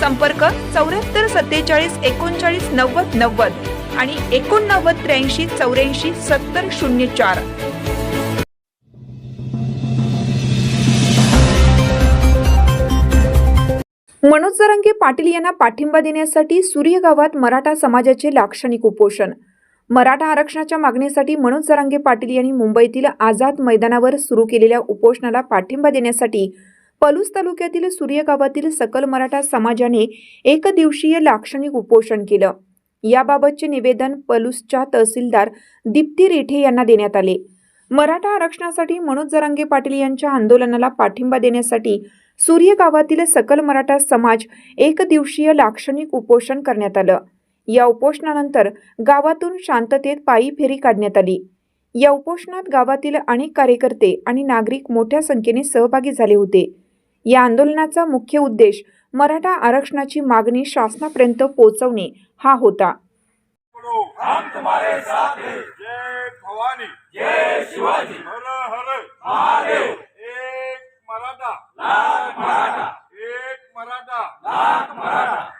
संपर्क चौऱ्याहत्तर सत्तेचाळीस एकोणचाळीस नव्वद नव्वद आणि एकोणनव्वद त्र्याऐंशी चौऱ्याऐंशी सत्तर शून्य चार. मनोज जरांगे पाटील यांना पाठिंबा देण्यासाठी सूर्य गावात मराठा समाजाचे लाक्षणिक उपोषण. मराठा आरक्षणाच्या मागणीसाठी मनोज जरांगे पाटील यांनी मुंबईतील आझाद मैदानावर सुरू केलेल्या उपोषणाला पाठिंबा देण्यासाठी पलूस तालुक्यातील सूर्य गावातील सकल मराठा समाजाने एक दिवसीय लाक्षणिक उपोषण केलं. याबाबतचे निवेदन पलूसच्या तहसीलदार दीप्ती रेठे यांना देण्यात आले. मराठा आरक्षणासाठी मनोज जरांगे पाटील यांच्या आंदोलनाला पाठिंबा देण्यासाठी सूर्य गावातील सकल मराठा समाज एक दिवसीय लाक्षणिक उपोषण करण्यात आलं. या उपोषणानंतर गावातून शांततेत पायी फेरी काढण्यात आली. या उपोषणात गावातील अनेक कार्यकर्ते आणि नागरिक मोठ्या संख्येने सहभागी झाले होते. या आंदोलनाचा मुख्य उद्देश मराठा आरक्षणाची मागणी शासनापर्यंत पोहोचवणे हा होता. हम तुम्हारे साथ हैं। जय भवानी। जय शिवाजी। हर हर। महादेव। एक मराठा। लाख मराठा। एक मराठा।